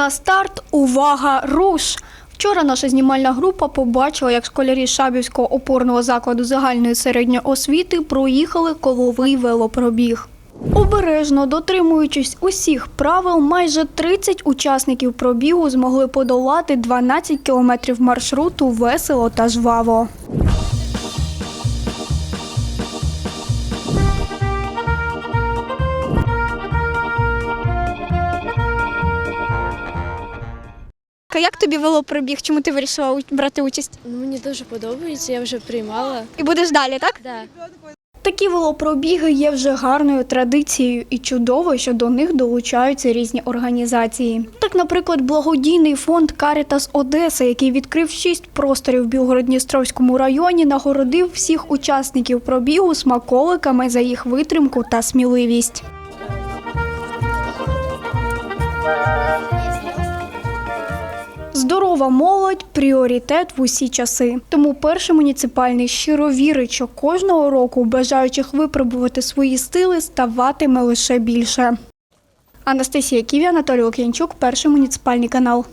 На старт увага! Руш! Вчора наша знімальна група побачила, як школярі Шабівського опорного закладу загальної середньої освіти проїхали коловий велопробіг. Обережно дотримуючись усіх правил, майже 30 учасників пробігу змогли подолати 12 кілометрів маршруту весело та жваво. Як тобі велопробіг? Чому ти вирішила брати участь? Ну, мені дуже подобається, я вже приймала. І будеш далі, так? Да. Такі велопробіги є вже гарною традицією і чудово, що до них долучаються різні організації. Так, наприклад, благодійний фонд Карітас Одеса, який відкрив шість просторів в Білгород-Дністровському районі, нагородив всіх учасників пробігу смаколиками за їх витримку та сміливість. Здорова молодь пріоритет в усі часи. Тому перший муніципальний щиро вірить, що кожного року бажаючих випробувати свої сили ставатиме лише більше. Анастасія Ківі, Анатолій Лук'янчук, перший муніципальний канал.